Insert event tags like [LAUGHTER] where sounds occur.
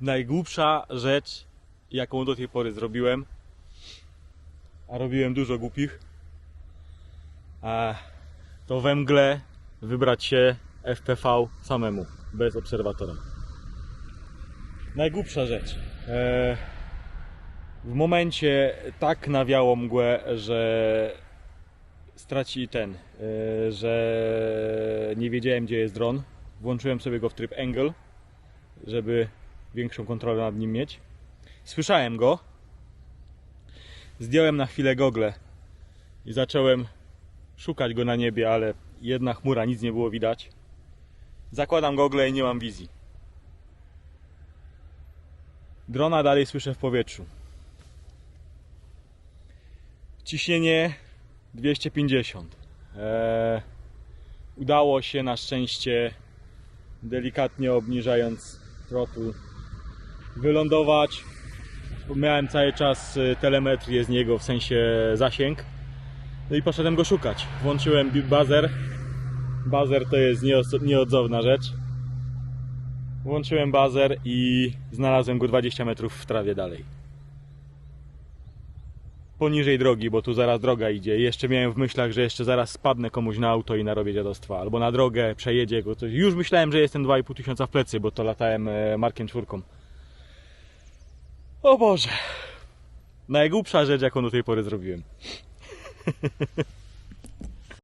Najgłupsza rzecz, jaką do tej pory zrobiłem, a robiłem dużo głupich, to we mgle wybrać się FPV samemu, bez obserwatora. Najgłupsza rzecz. E, w momencie tak nawiało mgłę, że straci ten, e, że nie wiedziałem gdzie jest dron. Włączyłem sobie go w tryb angle, żeby większą kontrolę nad nim mieć. Słyszałem go. Zdjąłem na chwilę gogle i zacząłem szukać go na niebie, ale jedna chmura, nic nie było widać. Zakładam gogle i nie mam wizji. Drona dalej słyszę w powietrzu. Ciśnienie 250. Eee, udało się na szczęście, delikatnie obniżając throttle, wylądować. Miałem cały czas y, telemetrię z niego, w sensie zasięg. No i poszedłem go szukać. Włączyłem bazer. Bazer to jest nieodzowna rzecz. Włączyłem bazer i znalazłem go 20 metrów w trawie dalej. Poniżej drogi, bo tu zaraz droga idzie. I jeszcze miałem w myślach, że jeszcze zaraz spadnę komuś na auto i narobię dziadostwa. Albo na drogę, przejedzie go coś. Już myślałem, że jestem 2,5 tysiąca w plecy, bo to latałem e, Markiem czwórką. O Boże. Najgłupsza rzecz, jaką do tej pory zrobiłem. [LAUGHS]